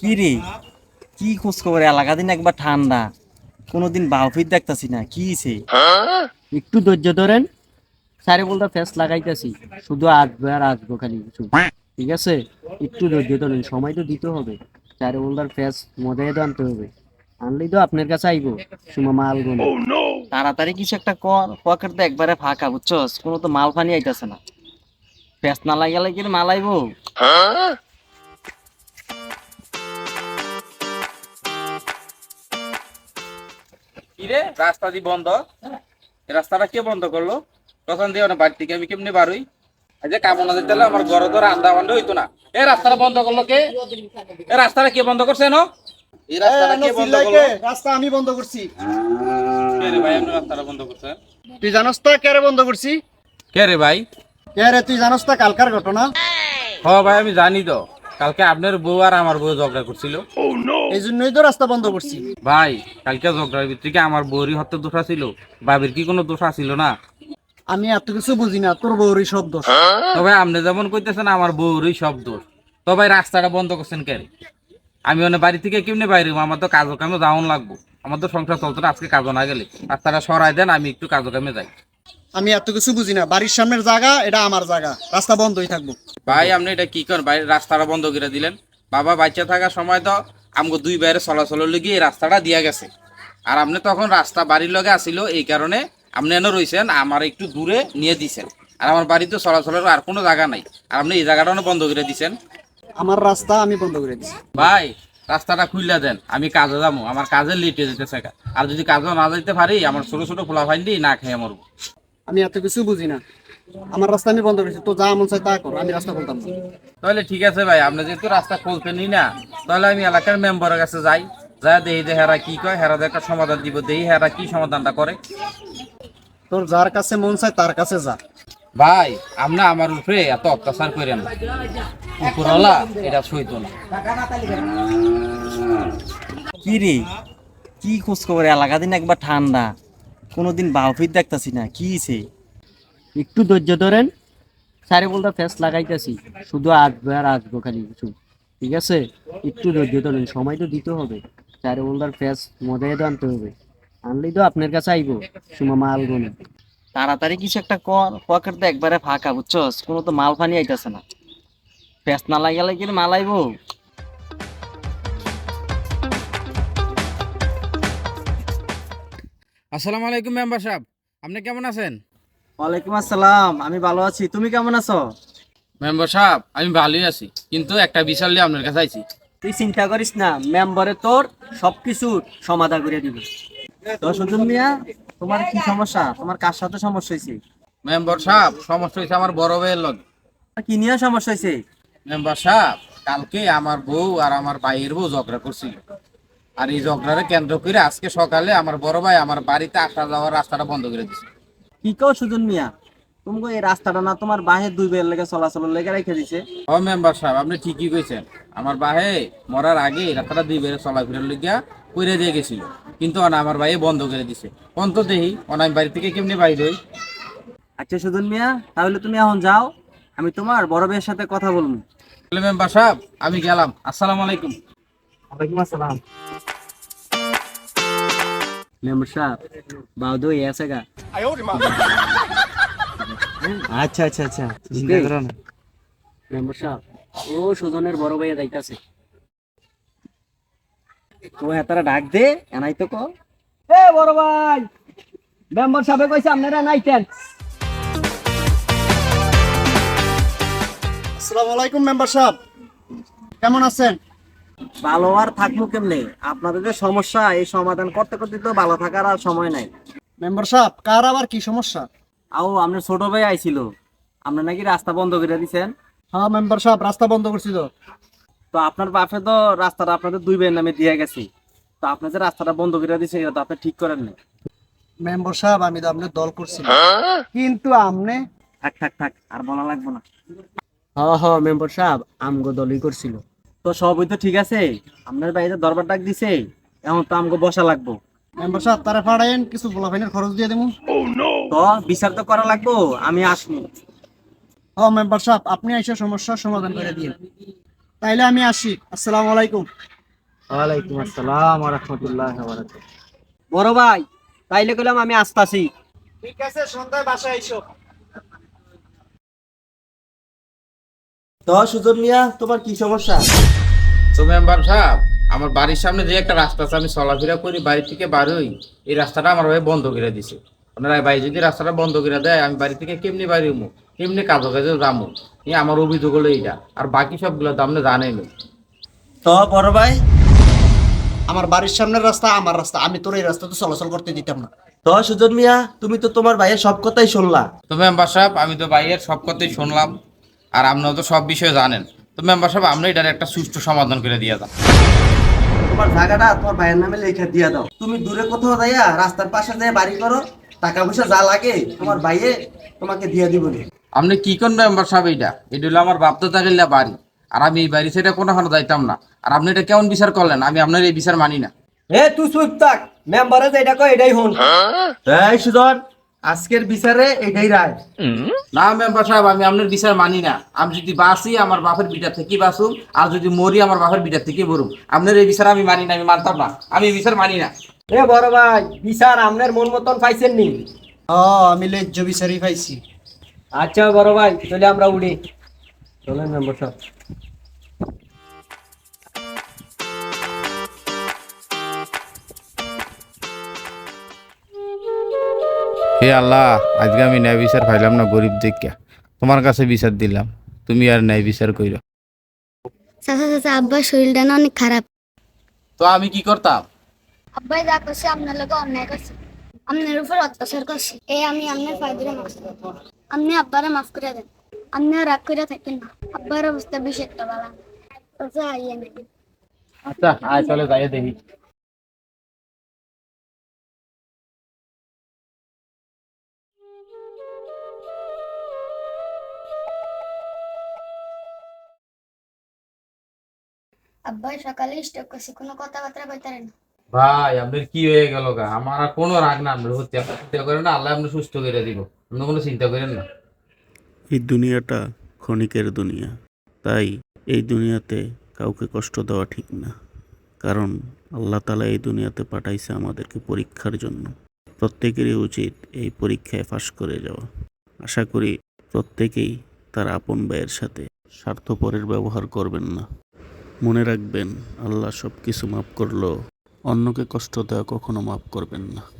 কি রে? কি খোঁজ খবর এলাকা দিন একবার ঠান্ডা। কোনোদিন বাউফির দেখতাছি না। কি সে একটু ধৈর্য ধরেন। সারে বলতে ফেস লাগাইতেছি। শুধু আসবে আর আসব খালি কিছু। ঠিক আছে? একটু ধৈর্য ধরেন। সময় তো দিতে হবে। চারে বলদার ফেস মজাই তো আনতে হবে। আনলেই তো আপনার কাছে আইবো। সুমা মালগুলো তাড়াতাড়ি কিছু একটা কর। পকেট তো একবারে ফাঁকা বুঝছস? কোনো তো মাল ফানি আইতাছে না। ফেস না লাগালে কি মাল আইবো? কিরে? রাস্তা দি বন্ধ। রাস্তাটা কে বন্ধ করল? তখন দিয়ে বাড়ি থেকে আমি কেমনি বারুই এই যে কামনা দিতে আমার ঘরে তো রান্না বান্না হইতো না। এই রাস্তাটা বন্ধ করল কে? এই রাস্তাটা কে বন্ধ করছে ন এই রাস্তাটা কে বন্ধ করল? রাস্তা আমি বন্ধ করছি। কে রে ভাই রাস্তাটা বন্ধ করছে তুই জানোস তো কেরে বন্ধ করছি? কে রে ভাই? কে রে তুই জানোস তো কালকার ঘটনা? হ ভাই আমি জানি তো। কালকে আপনার বউ আর আমার বউ ঝগড়া করছিল। এই জন্যই তো রাস্তা বন্ধ করছি। ভাই কালকে ঝগড়ার ভিত্তিকে আমার বউরই হত্যা দোষা ছিল বাবির কি কোনো দোষা ছিল না? আমি এত কিছু বুঝি না তোর বউরই শব্দ তবে আপনি যেমন কইতেছেন আমার বউরই সব দোষ। তবে রাস্তাটা বন্ধ করছেন কেন? আমি অনেক বাড়ি থেকে কেমনে বাইরে? আমার তো কাজও কামে যাওয়ান লাগবো। আমার তো সংসার চলতো না আজকে কাজও না গেলে। রাস্তাটা সরাই দেন আমি একটু কাজও কামে যাই। আমি এত কিছু বুঝি না। বাড়ির সামনের জায়গা এটা আমার জায়গা। রাস্তা বন্ধই থাকব। ভাই আপনি এটা কি করেন? ভাই রাস্তাটা বন্ধ করে দিলেন। বাবা বাচ্চা থাকার সময় তো আমাকে দুই বাইরে চলাচল লেগে এই রাস্তাটা দিয়া গেছে। আর আপনি তখন রাস্তা বাড়ির লগে আসিল এই কারণে আপনি এনে রইছেন আমার একটু দূরে নিয়ে দিছেন। আর আমার বাড়িতে চলাচলের আর কোনো জায়গা নাই। আর আপনি এই জায়গাটা বন্ধ করে দিছেন। আমার রাস্তা আমি বন্ধ করে দিছি। ভাই রাস্তাটা খুললে দেন। আমি কাজে যাব। আমার কাজে লেটে যেতেছে গা। আর যদি কাজে না যেতে পারি আমার ছোট ছোট ফোলা ফাইন্ডি না খেয়ে মরবো। আমি এত কিছু বুঝি না। আমার রাস্তা আমি বন্ধ করেছি তো যা মন চাই তা কর আমি রাস্তা বলতাম না। তাহলে ঠিক আছে ভাই আপনি যেহেতু রাস্তা খুলতেনি না তাহলে আমি এলাকার মেম্বারের কাছে যাই যা দেখি যে হেরা কি কয় হেরা একটা সমাধান দিব দেখি হেরা কি সমাধানটা করে। তোর যার কাছে মন চায় তার কাছে যা। ভাই আপনি আমার উপরে এত অত্যাচার করেন না উপরওয়ালা এটা সইত না। কি রে কি খোঁজ খবর এলাকা দিন একবার ঠান্ডা? কোনোদিন বাউফির দেখতাছি না কি সে একটু ধৈর্য ধরেন। সারে বলতে ফেস লাগাইতেছি শুধু আসবে আর আসব খালি কিছু। ঠিক আছে? একটু ধৈর্য ধরেন সময় তো দিতে হবে। চারে বলদার ফেস মজাই তো আনতে হবে। আনলেই তো আপনার কাছে আইবো সুমা মাল গুনে। তাড়াতাড়ি কিছু একটা কর পকেট তো একবারে ফাঁকা বুঝছস? কোনো তো মাল ফানি আইতাছে না। ফেস না লাগালে কি মাল আইবো? আসসালামু আলাইকুম মেম্বার সাহেব আপনি কেমন আছেন? ওয়ালাইকুম আসসালাম আমি ভালো আছি তুমি কেমন আছো? মেম্বার সাহেব আমি ভালোই আছি কিন্তু একটা বিষয় নিয়ে আপনার কাছে আইছি। তুই চিন্তা করিস না মেম্বারে তোর সবকিছু সমাধান করে দিবে। তো সুজন মিয়া তোমার কি সমস্যা? তোমার কার সাথে সমস্যা হয়েছে? মেম্বার সাহেব সমস্যা হয়েছে আমার বড় ভাইয়ের লগে। কি নিয়ে সমস্যা হয়েছে? মেম্বার সাহেব কালকে আমার বউ আর আমার ভাইয়ের বউ ঝগড়া করছিল। আর এই ঝগড়ারে কেন্দ্র করে আজকে সকালে আমার বড় ভাই আমার বাড়িতে আসা যাওয়ার রাস্তাটা বন্ধ করে দিছে। কি কও সুজন মিয়া? তোমাকে এই রাস্তাটা না তোমার বাহের দুই বের লেগে চলাচলের লেগে রেখে দিছে। ও মেম্বার সাহেব আপনি ঠিকই কইছেন। আমার বাহে মরার আগে রাস্তাটা দুই বেড়ে চলাফেরার লিগিয়া কইরে দিয়ে গেছিল। কিন্তু আমার ভাই বন্ধ করে দিছে। অন্ত দেহি অনা আমি বাড়ি থেকে কেমনি বাইর হই? আচ্ছা সুজন মিয়া তাহলে তুমি এখন যাও আমি তোমার বড় ভাইয়ের সাথে কথা বলব। তাহলে মেম্বার সাহেব আমি গেলাম। আসসালামু আলাইকুম। ওয়ালাইকুম আসসালাম। মেম্বার সাহেব বাউদো আছে গা। আচ্ছা আচ্ছা আচ্ছা। চিন্তা করো না। মেম্বার সাহেব ও সুজনের বড় ভাইয়া যাইতাছে। ও এতারা ডাক দে এনাই তো কো এ বড় ভাই মেম্বার সাহেব কইছে আপনারা নাইতেন। আসসালামু আলাইকুম মেম্বার সাহেব। কেমন আছেন? ভালো আর থাকব কেমনে? আপনাদের যে সমস্যা এই সমাধান করতে করতে তো ভালো থাকার আর সময় নাই। মেম্বার সাহেব কার আবার কি সমস্যা? আও আপনার ছোট ভাই আইছিল। আপনি নাকি রাস্তা বন্ধ করে দিছেন? হ্যাঁ মেম্বার সাহেব রাস্তা বন্ধ করছি তো আপনার বাপে তো রাস্তাটা আপনাদের দুই ভাইয়ের নামে দিয়ে গেছে। তো আপনি যে রাস্তাটা বন্ধ করে দিছে এটা তো আপনি ঠিক করেন না মেম্বার সাহেব আমি তো আপনার দল করছি। কিন্তু আমনে থাক থাক থাক আর বলা লাগবে না। হ হ মেম্বার সাহেব আমগো দলই করছিল। তো সবই তো ঠিক আছে। আপনার বাড়িতে দরবার ডাক দিছে এখন তো আমগো বসা লাগবো। মেম্বার সাহেব তারা ফাড়াইন কিছু গোলাফাইনের খরচ দিয়ে দেবো তো বিচার তো করা লাগবো আমি আসব। হ মেম্বার সাহেব আপনি এসে সমস্যার সমাধান করে দিন তাইলে আমি আসি। আসসালামু আলাইকুম। ওয়ালাইকুম আসসালাম রহমতুল্লাহ বড় ভাই তাইলে কইলাম আমি আসতাছি। ঠিক আছে সন্ধ্যায় বাসায় আইসো। তো সুজন মিয়া তোমার কি সমস্যা? তো মেম্বার সাহেব আমার বাড়ির সামনে যে একটা রাস্তা আছে আমি চলাফেরা করি বাড়ি থেকে বার হই এই রাস্তাটা আমার ভাই বন্ধ করে দিছে। ওনারা ভাই যদি রাস্তাটা বন্ধ করে দেয় আমি বাড়ি থেকে কেমনি বাড়ি হমু কেমনি কাজে কাজে যাব এই আমার অভিযোগ হলো এইটা আর বাকি সবগুলো তো আপনি জানেন তো বড় ভাই আমার বাড়ির সামনের রাস্তা আমার রাস্তা আমি তোর এই রাস্তাতে চলাচল করতে দিতাম না। তো সুজন মিয়া তুমি তো তোমার ভাইয়ের সব কথাই শুনলা। তো মেম্বার সাহেব আমি তো ভাইয়ের সব কথাই শুনলাম। আর আপনারা তো সব বিষয়ে জানেন। তো মেম্বার সাহেব আপনি এটার একটা সুষ্ঠু সমাধান করে দিয়ে যান। তোমার জায়গাটা তোমার ভাইয়ের নামে লিখে দিয়ে দাও। তুমি দূরে কোথাও যাইয়া রাস্তার পাশে যাই বাড়ি করো টাকা পয়সা যা লাগে তোমার ভাইয়ে তোমাকে দিয়ে দিব রে। আপনি কি কোন মেম্বার সাহেব এটা এটা হলো আমার বাপ তো থাকলে বাড়ি। আর আমি এই বাড়ি সেটা কোনোখানে যাইতাম না। আর আপনি এটা কেমন বিচার করলেন? আমি আপনার এই বিচার মানি না। এ তুই চুপ থাক। মেম্বারে যেটা কয় এটাই হন এই সুজন আজকের বিচারে এটাই রায়। না মেম্বার সাহেব আমি আপনার বিচার মানি না। আমি যদি বাঁচি আমার বাপের বিটার থেকে বাঁচুম আর যদি মরি আমার বাপের বিটার থেকে মরুম আপনার এই বিচার আমি মানি না আমি মানতাম না। আমি এই বিচার মানি না। এ বড় ভাই বিচার আপনার মন মতন পাইছেন নি? ও আমি লেজ্জ বিচারি পাইছি। আচ্ছা বড় ভাই তাহলে আমরা উড়ি চলেন মেম্বার সাহেব। হে আল্লাহ আজকে আমি ন্যায় বিচার পাইলাম না গরিব দেখা তোমার কাছে বিচার দিলাম তুমি আর ন্যায় বিচার কইরো। চাচা চাচা আব্বার শরীরটা না অনেক খারাপ। তো আমি কি করতাম? আব্বাই যা করছে আপনার লোক অন্যায় করছে। আপনার উপর অত্যাচার করছে। এই আমি আপনার ফায়দারে মাফ আপনি আব্বারে মাফ করে দেন। আপনি আর রাগ করে থাকেন না। আব্বার অবস্থা বেশি একটা আচ্ছা আয় চলে যাই দেখি। আব্বাই সকালে স্টক করছে কোনো কথাবার্তা না। ভাই আপনার কি হয়ে গেল গা? আমার আর কোনো রাগ না আপনার হচ্ছে আপনি চিন্তা করেন না আল্লাহ আপনি সুস্থ করে দিব। আপনি কোনো চিন্তা করেন না। এই দুনিয়াটা ক্ষণিকের দুনিয়া। তাই এই দুনিয়াতে কাউকে কষ্ট দেওয়া ঠিক না। কারণ আল্লাহ তালা এই দুনিয়াতে পাঠাইছে আমাদেরকে পরীক্ষার জন্য। প্রত্যেকেরই উচিত এই পরীক্ষায় ফাঁস করে যাওয়া। আশা করি প্রত্যেকেই তার আপন ব্যয়ের সাথে স্বার্থপরের ব্যবহার করবেন না। মনে রাখবেন আল্লাহ সব কিছু মাফ করল। অন্যকে কষ্ট দেওয়া কখনো মাফ করবেন না।